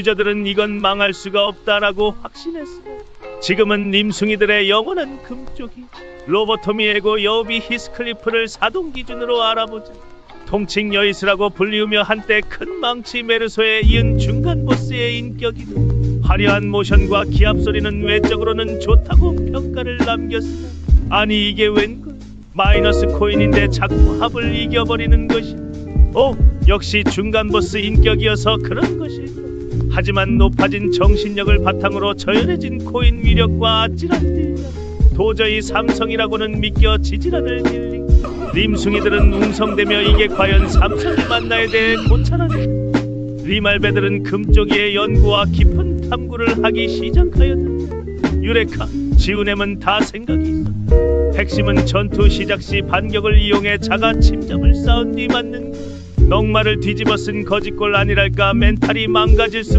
유저들은 이건 망할 수가 없다라고 확신했어. 지금은 님숭이들의 영원한 금쪽이 로보토미에고 여우비 히스클리프를 사동 기준으로 알아보자. 통칭 여이스라고 불리우며 한때 큰 망치 메르소에 이은 중간 보스의 인격이다. 화려한 모션과 기합 소리는 외적으로는 좋다고 평가를 남겼으나 아니 이게 웬걸 마이너스 코인인데 자꾸 합을 이겨버리는 것이 오 역시 중간 보스 인격이어서 그런 것일까 하지만 높아진 정신력을 바탕으로 저연해진 코인 위력과 아찔한 딜량 도저히 삼성이라고는 믿겨지질 않을 딜링. 림숭이들은 웅성대며 이게 과연 삼성이 맞나에 대해 고찰하는 리말베들은 금쪽이의 연구와 깊은 탐구를 하기 시작하였다. 유레카 지우넴은 다 생각이 있어 핵심은 전투 시작 시 반격을 이용해 자가 침잠을 쌓은 뒤 맞는 것. 넉마를 뒤집어 쓴 거짓골 아니랄까 멘탈이 망가질수록